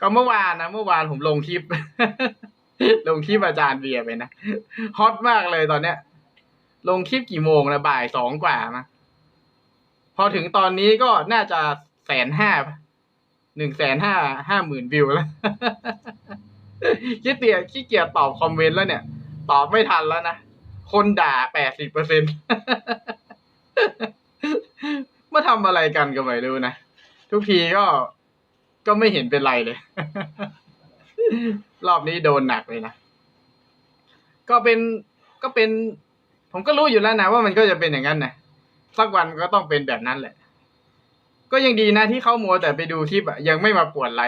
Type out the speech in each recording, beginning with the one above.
ก็เมื่อวานนะเมื่อวานผมลงคลิป ลงคลิปอาจารย์เบียร์ไปนะฮอตมากเลยตอนเนี้ย ลงคลิปกี่โมงนะบ่ายสองกว่ามาพอถึงตอนนี้ก็น่าจะแสนห้าหนึ่งแสนห้าห้าหมื่นวิวแล้วขี้เกียจขี้เกียจตอบคอมเมนต์แล้วเนี่ย ตอบไม่ทันแล้วนะคนด่าแปดสิบเปอร์เซ็นต์มาทำอะไรกันก็ไม่รู้นะ ทุกทีก็ ก็ไม่เห็นเป็นไรเลย รอบนี้โดนหนักเลยนะ ก็เป็นก็เป็น ผมก็รู้อยู่แล้วนะว่ามันก็จะเป็นอย่างนั้นนะสักวันก็ต้องเป็นแบบนั้นแหละ ก็ยังดีนะที่เขามัวแต่ไปดูคลิปอะยังไม่มาปวดไล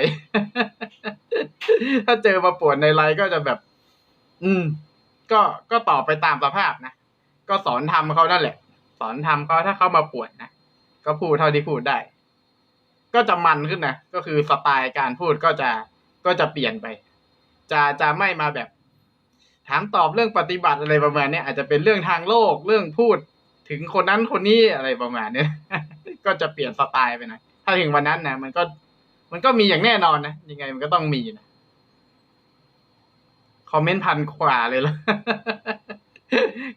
ถ้าเจอมาปวดในไลก็จะแบบ อืม ก็ก็ตอบไปตามสภาพนะก็สอนทำเขานั่นแหละ สอนทำเขาถ้าเขามาปวดนะก็พูดเท่าที่พูดได้ ก็จะมันขึ้นนะ ก็คือสไตล์การพูดก็จะก็จะเปลี่ยนไป จะจะไม่มาแบบ ถามตอบเรื่องปฏิบัติอะไรประมาณนี้อาจจะเป็นเรื่องทางโลกเรื่องพูดถึงคนนั้นคนนี้อะไรประมาณนี้ก็จะเปลี่ยนสไตล์ไปน่อยถ้าถึงวันนั้นนะมันก็มันก็มีอย่างแน่นอนนะยังไงมันก็ต้องมีนะคอมเมนต์พันกว่าเลยละ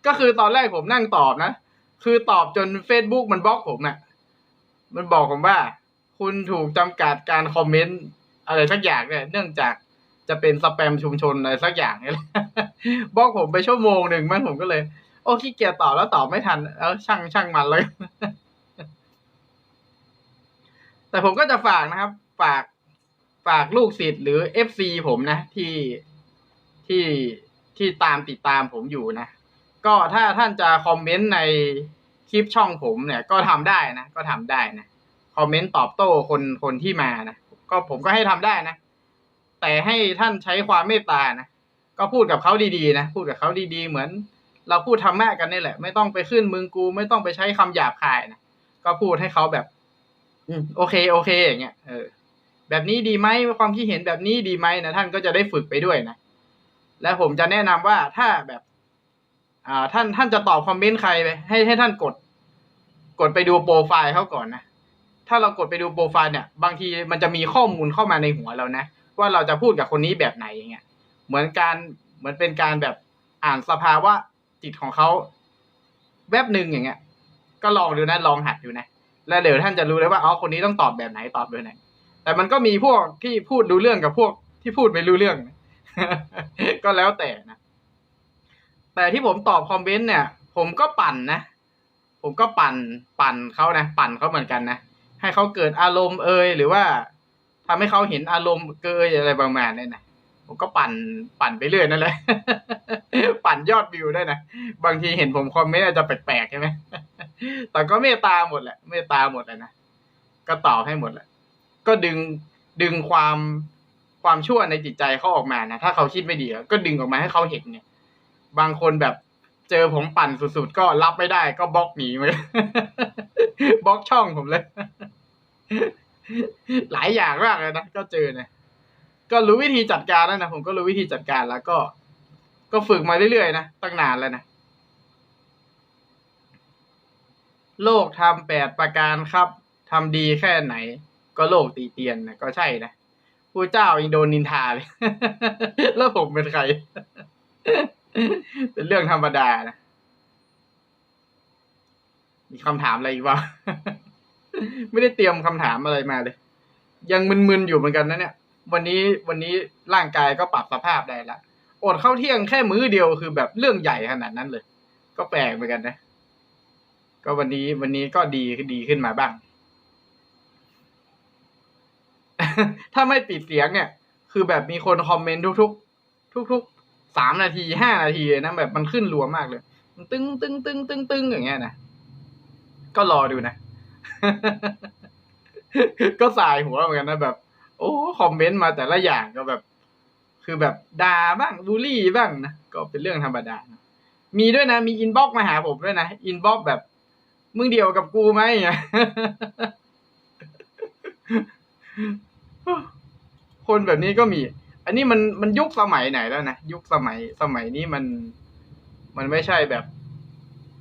ก็คือตอนแรกผมนั่งตอบนะ คือตอบจน Facebook มันบล็อกผมน่ะ มันบอกผมว่า คุณถูกจำกัดการคอมเมนต์อะไรสักอย่างเนี่ย เนื่องจากจะเป็นสแปมชุมชนอะไรสักอย่างเนี่ยบล็อกผมไปชั่วโมงหนึ่งมันผมก็เลย โอ้ขี้เกียจตอบแล้วตอบไม่ทันเออช่างช่างมันเลย แต่ผมก็จะฝากนะครับ ฝากฝากลูกศิษย์หรือเอฟซีผมนะ ที่ที่ที่ตามติดตามผมอยู่นะ ก็ถ้าท่านจะคอมเมนต์ในคลิปช่องผมเนี่ย ก็ทำได้นะ ก็ทำได้นะ คอมเมนต์ตอบโต้คนคนที่มานะก็ผมก็ให้ทำได้นะ แต่ให้ท่านใช้ความเมตตานะก็พูดกับเขาดีๆนะพูดกับเขาดีๆ เหมือน เราพูดธรรมะกันนี่แหละ ไม่ต้องไปขึ้นมึงกูไม่ต้องไปใช้คำหยาบคายนะก็พูดให้เขาแบบ อืมโอเคโอเคอย่างเงี้ยเออแบบนี้ดีไหมความคิดเห็นแบบนี้ดีไหมนะท่านก็จะได้ฝึกไปด้วยนะและผมจะแนะนำว่าถ้าแบบ อ่าท่านท่านจะตอบคอมเมนต์ใครไปให้ให้ท่านกด กดไปดูโปรไฟล์เขาก่อนนะ ถ้าเรากดไปดูโปรไฟล์เนี่ย บางทีมันจะมีข้อมูลเข้ามาในหัวเรานะ ว่าเราจะพูดกับคนนี้แบบไหนอย่างเงี้ย เหมือนการเหมือนเป็นการแบบอ่านสภาวะจิตของเขาแวบหนึ่งอย่างเงี้ย ก็ลองดูนะลองหัดดูนะ แล้วเดี๋ยวท่านจะรู้เลยว่าอ๋อคนนี้ต้องตอบแบบไหนตอบแบบไหน แต่มันก็มีพวกที่พูดรู้เรื่องกับพวกที่พูดไม่รู้เรื่อง ก็แล้วแต่นะ แต่ที่ผมตอบคอมเมนต์เนี่ย ผมก็ปั่นนะ ผมก็ปั่นปั่นเขานะ ปั่นเขาเหมือนกันนะ ให้เขาเกิดอารมณ์เอยหรือว่าทำให้เขาเห็นอารมณ์เกยอะไรประมาณนี้นะผมก็ปั่นปั่นไปเรื่อยนั่นแหละ ปั่นยอดวิวได้นะ บางทีเห็นผมคอมเมนต์อาจจะแปลกๆใช่ไหมแต่ก็เมตตาหมดแหละ เมตตาหมดเลยนะก็ตอบให้หมดแหละ ก็ดึงดึงความความชั่วในจิตใจเขาออกมานะถ้าเขาคิดไม่ดีก็ดึงออกมาให้เขาเห็นเนี่ย บางคนแบบ เจอผมปั่นสุดๆก็รับไม่ได้ก็บล็อกหนีไปบล็อกช่องผมเลย หลายอย่างมากเลยนะก็เจอนะก็รู้วิธีจัดการแล้วนะผมก็รู้วิธีจัดการแล้วก็ ก็ฝึกมาเรื่อยๆนะตั้งนานแล้วนะโลกทำแปดประการครับทำดีแค่ไหน ก็โลกตีเตียนนะก็ใช่นะผู้เจ้ายังโดนนินทาเลย แล้วผมเป็นใคร เป็นเรื่องธรรมดานะ มีคำถามอะไรอีกวะไม่ได้เตรียมคำถามอะไรมาเลย ยังมึนๆอยู่เหมือนกันนะเนี่ย วันนี้วันนี้ร่างกายก็ปรับสภาพได้ละอดเข้าเที่ยงแค่มื้อเดียวคือแบบเรื่องใหญ่ขนาดนั้นเลย ก็แปลกเหมือนกันนะ ก็วันนี้วันนี้ก็ดีดีขึ้นมาบ้าง ถ้าไม่ปิดเสียงเนี่ย คือแบบมีคนคอมเมนต์ทุก ๆ ทุกๆ สามนาทีห้านาทีนะแบบมันขึ้นรัวมากเลย มันตึ้งตึ้งตึ้งตึ้งตึ้งอย่างเงี้ยนะก็รอดูนะ ก็สายหัวเหมือนกันนะแบบ โอ้คอมเมนต์มาแต่ละอย่างก็แบบ คือแบบด่าบ้างบูลลี่บ้างนะก็เป็นเรื่องธรรมดานะมีด้วยนะ มีอินบ็อกมาหาผมด้วยนะอินบ็อกแบบ มึงเดียวกับกูไหมคนแบบนี้ก็มี อันนี้มันมันยุคสมัยไหนแล้วนะยุคสมัยสมัยนี้มัน มันไม่ใช่แบบ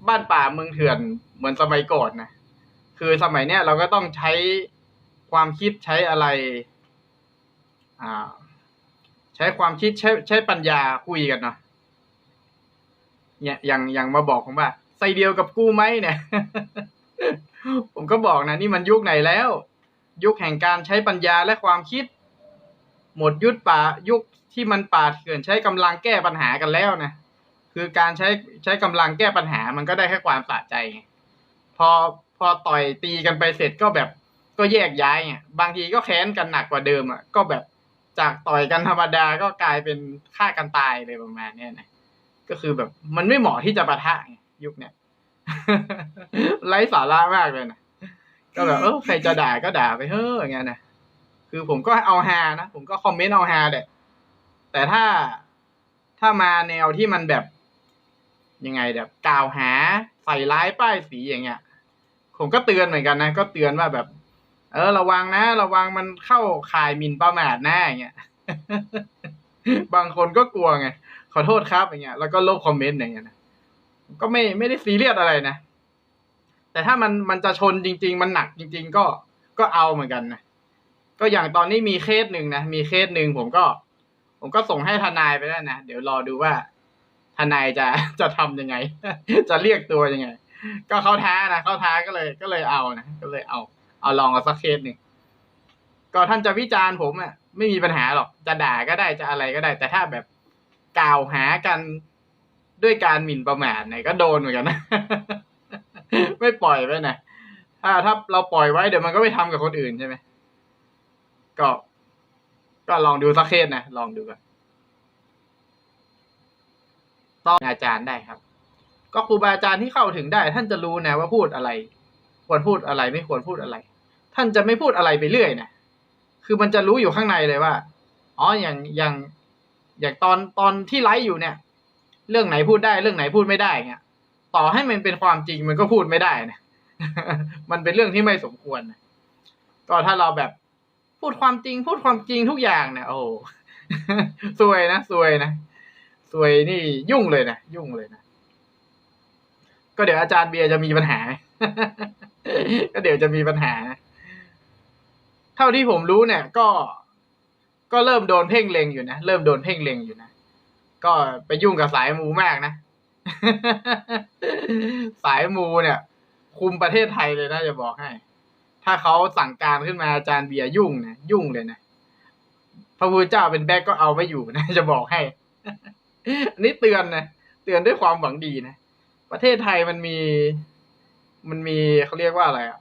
บ้านป่าเมืองเถื่อนเหมือนสมัยก่อนนะคือสมัยเนี้ยเราก็ต้องใช้ความคิดใช้อะไร อ่า ใช้ความคิดใช้ใช้ปัญญาคุยกันเนาะเนี่ยอย่างอย่างมาบอกผมว่าใส่เดียวกับกูไหมเนี่ย ผมก็บอกนะนี่มันยุคไหนแล้ว ยุคแห่งการใช้ปัญญาและความคิด หมดยุคป่ายุคที่มันป่าเถื่อนใช้กำลังแก้ปัญหากันแล้วนะคือการใช้ใช้กำลังแก้ปัญหามันก็ได้แค่ความสะใจ พอพอต่อยตีกันไปเสร็จก็แบบก็แยกย้ายไงบางทีก็แค้นกันหนักกว่าเดิมอะก็แบบจากต่อยกันธรรมดาก็กลายเป็นฆ่ากันตายเลยประมาณเนี้ยนะก็คือแบบมันไม่เหมาะที่จะปะทะยุคเนี้ยไร้สาระมากเลยนะก็แบบเออใครจะด่าก็ด่าไปเฮ้ออย่างเงี้ยนะ คือผมก็เอาฮานะ ผมก็คอมเมนต์เอาฮาแหละ แต่ถ้าถ้ามาแนวที่มันแบบยังไงแบบกล่าวหาใส่ร้ายป้ายสีอย่างเงี้ย ผมก็เตือนเหมือนกันนะ ก็เตือนว่าแบบ เออ ระวังนะ ระวังมันเข้าขายมินประมาทนะอย่างเงี้ย บางคนก็กลัวไง ขอโทษครับอย่างเงี้ย แล้วก็ลบคอมเมนต์อย่างเงี้ยนะก็ไม่ไม่ได้ซีเรียสอะไรนะ แต่ถ้ามันมันจะชนจริง ๆ มันหนักจริง ๆ ก็ก็เอาเหมือนกันนะ ก็อย่างตอนนี้มีเคสหนึ่งนะ มีเคสหนึ่งผมก็ ผมก็ส่งให้ทนายไปแล้วนะ เดี๋ยวรอดูว่า ทนายจะจะทำยังไง จะเรียกตัวยังไง ก็เขาท้านะเขาท้าก็เลย ก็เลยเอานะก็เลยเอา เอาลองเอาสักเคสหนึ่งก็ท่านจะวิจารณ์ผมอะไม่มีปัญหาหรอกจะด่าก็ได้จะอะไรก็ได้ แต่ถ้าแบบกล่าวหากันด้วยการหมิ่นประมาทเนี่ยก็โดนเหมือนกันนะไม่ปล่อยไว้นะถ้าถ้าเราปล่อยไว้เดี๋ยวมันก็ไปทำกับคนอื่นใช่ไหม ก็ ก็ลองดูสักเคสนะ ลองดูกันต้องอาจารย์ได้ครับ ก็ครูบาอาจารย์ที่เข้าถึงได้ ท่านจะรู้นะว่าพูดอะไร ควรพูดอะไรไม่ควรพูดอะไร ท่านจะไม่พูดอะไรไปเรื่อยนะคือมันจะรู้อยู่ข้างในเลยว่า อ๋ออย่างอย่างอย่างตอนตอนที่ไลฟ์อยู่เนี่ย เรื่องไหนพูดได้เรื่องไหนพูดไม่ได้เงี้ยต่อให้มันเป็นความจริงมันก็พูดไม่ได้นะ มันเป็นเรื่องที่ไม่สมควรนะก็ถ้าเราแบบ พูดความจริง พูดความจริงทุกอย่างเนี่ยโอ้โหซวยนะซวยนะซวยนี่ยุ่งเลยนะยุ่งเลยนะก็เดี๋ยวอาจารย์เบียร์จะมีปัญหา ก็เดี๋ยวจะมีปัญหา เท่าที่ผมรู้เนี่ย ก็ ก็เริ่มโดนเพ่งเล็งอยู่นะเริ่มโดนเพ่งเล็งอยู่นะก็ไปยุ่งกับสายมูมากนะสายมูเนี่ย คุมประเทศไทยเลยนะจะบอกให้ ถ้าเขาสั่งการขึ้นมาอาจารย์เบียร์ยุ่งนะยุ่งเลยนะพระพุทธเจ้าเป็นแบกก็เอาไม่อยู่นะจะบอกให้อันนี้เตือนนะเตือนด้วยความหวังดีนะประเทศไทยมันมี มันมีเขาเรียกว่าอะไรอะ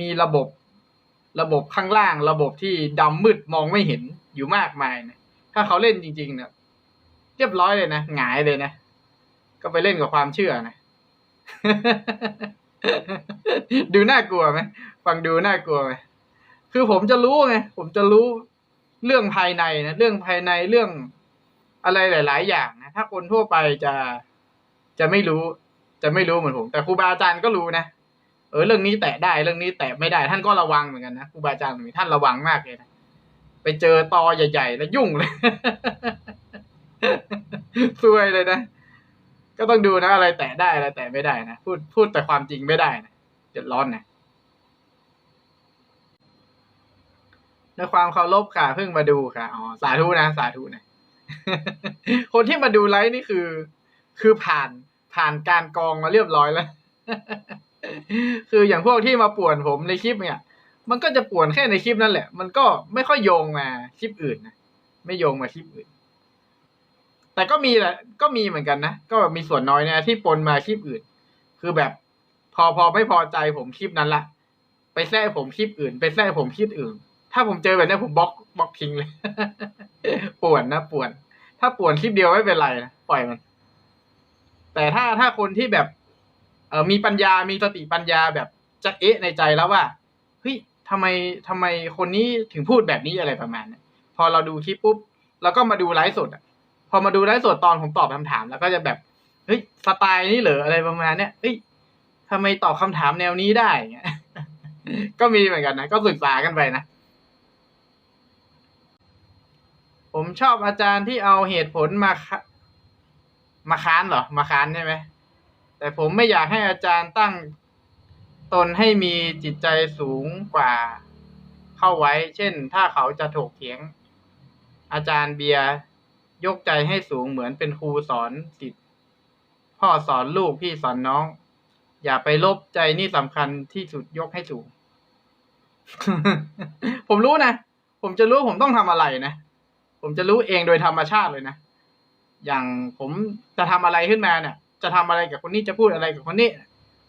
มีระบบระบบข้างล่าง ระบบที่ดำมืดมองไม่เห็นอยู่มากมายนะถ้าเขาเล่นจริงๆเนี่ยเรียบร้อยเลยนะหงายเลยนะก็ไปเล่นกับความเชื่อนะ ดูน่ากลัวไหมฟังดูน่ากลัวไหมคือผมจะรู้ไงผมจะรู้เรื่องภายในนะเรื่องภายในเรื่องอะไรหลาย ๆ อย่างนะถ้าคนทั่วไปจะจะไม่รู้ จะไม่รู้เหมือนผม แต่ครูบาอาจารย์ก็รู้นะเออเรื่องนี้แตะได้เรื่องนี้แตะไม่ได้ ท่านก็ระวังเหมือนกันนะครูบาอาจารย์ท่านระวังมากเลยนะไปเจอตอใหญ่ ๆ แล้วยุ่งเลย ซวยเลยนะ ก็ต้องดูนะอะไรแตะได้อะไรแตะไม่ได้นะพูดพูดแต่ความจริงไม่ได้นะเดือดร้อนนะด้วยความเคารพค่ะเพิ่งมาดูค่ะอ๋อสาธุนะสาธุนะคนที่มาดูไลฟ์นี่คือ คือผ่านผ่านการกองมาเรียบร้อยแล้ว คืออย่างพวกที่มาป่วนผมในคลิปเนี่ย มันก็จะป่วนแค่ในคลิปนั่นแหละ มันก็ไม่ค่อยโยงมาคลิปอื่นนะไม่โยงมาคลิปอื่น แต่ก็มีแหละก็มีเหมือนกันนะ ก็มีส่วนน้อยนะที่ปนมาคลิปอื่น คือแบบ พอพอไม่พอใจผมคลิปนั้นละไปแทรกผมคลิปอื่น ไปแทรกผมคลิปอื่น ถ้าผมเจอแบบนี้ผมบล็อกบล็อกทิ้งเลย ป่วนนะป่วน ถ้าป่วนคลิปเดียวไม่เป็นไรนะปล่อยมัน แต่ถ้าถ้าคนที่แบบ เออมีปัญญามีสติปัญญาแบบจะเอะในใจแล้วว่าเฮ้ยทำไมทำไมคนนี้ถึงพูดแบบนี้อะไรประมาณนี้พอเราดูคลิปปุ๊บเราก็มาดูไลฟ์สดอะ พอมาดูไลฟ์สดตอนผมตอบคำถาม แล้วก็จะแบบเฮ้ยสไตล์นี้เหรออะไรประมาณเนี้ยเฮ้ยทำไมตอบคำถามแนวนี้ได้เงี้ยก็มีเหมือนกันนะ ก็ศึกษากันไปนะ ผมชอบอาจารย์ที่เอาเหตุผลมาคะมาค้านเหรอ มาค้านใช่ไหม แต่ผมไม่อยากให้อาจารย์ตั้งตนให้มีจิตใจสูงกว่าเข้าไว้ เช่น ถ้าเขาจะถกเถียง อาจารย์เบียร์ ยกใจให้สูงเหมือนเป็นครูสอนสิทธิ์พ่อสอนลูกพี่สอนน้อง อย่าไปลบใจนี่สำคัญที่สุดยกให้สูง ผมรู้นะ ผมจะรู้ผมต้องทำอะไรนะ ผมจะรู้เองโดยธรรมชาติเลยนะ อย่างผมจะทำอะไรขึ้นมาเนี่ย จะทำอะไรกับคนนี้จะพูดอะไรกับคนนี้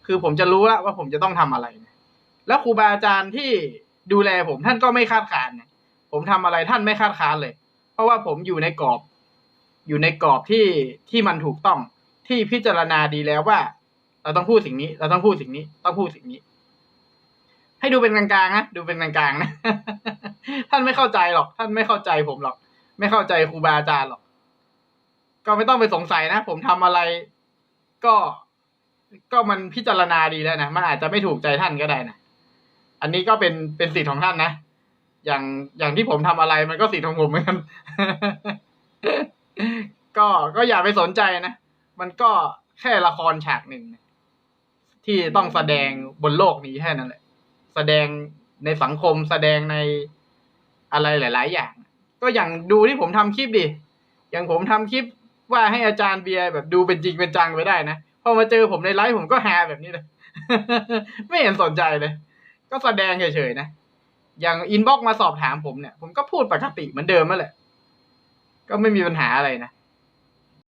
คือผมจะรู้แล้วว่าผมจะต้องทำอะไรนะแล้วครูบาอาจารย์ที่ดูแลผมท่านก็ไม่คาดการณ์นะผมทำอะไรท่านไม่คาดคานเลย เพราะว่าผมอยู่ในกรอบ อยู่ในกรอบที่ที่มันถูกต้องที่พิจารณาดีแล้วว่า เราต้องพูดสิ่งนี้ เราต้องพูดสิ่งนี้ ต้องพูดสิ่งนี้ ให้ดูเป็นกลางๆนะดูเป็นกลางๆนะท่านไม่เข้าใจหรอก ท่านไม่เข้าใจผมหรอก ไม่เข้าใจครูบาอาจารย์หรอก ก็ไม่ต้องไปสงสัยนะผมทำอะไร ก็ก็มันพิจารณาดีแล้วนะมันอาจจะไม่ถูกใจท่านก็ได้นะอันนี้ก็เป็นเป็นสิทธิ์ของท่านนะอย่างอย่างที่ผมทำอะไรมันก็สิทธิ์ของผมเหมือนกัน ก็ก็อย่าไปสนใจนะ มันก็แค่ละครฉากหนึ่งที่ต้องแสดงบนโลกนี้แค่นั้นแหละ แสดงในสังคมแสดงในอะไรหลาย ๆ อย่าง ก็อย่างดูที่ผมทำคลิปดิ อย่างผมทำคลิปว่าให้อาจารย์เบียร์แบบดูเป็นจริงเป็นจังไปได้นะ พอมาเจอผมในไลฟ์ผมก็แฮแบบนี้เลย ไม่เห็นสนใจเลย ก็แสดงเฉย ๆ นะ อย่างอินบ็อกมาสอบถามผมเนี่ย ผมก็พูดปกติเหมือนเดิมนั่นแหละ ก็ไม่มีปัญหาอะไรนะ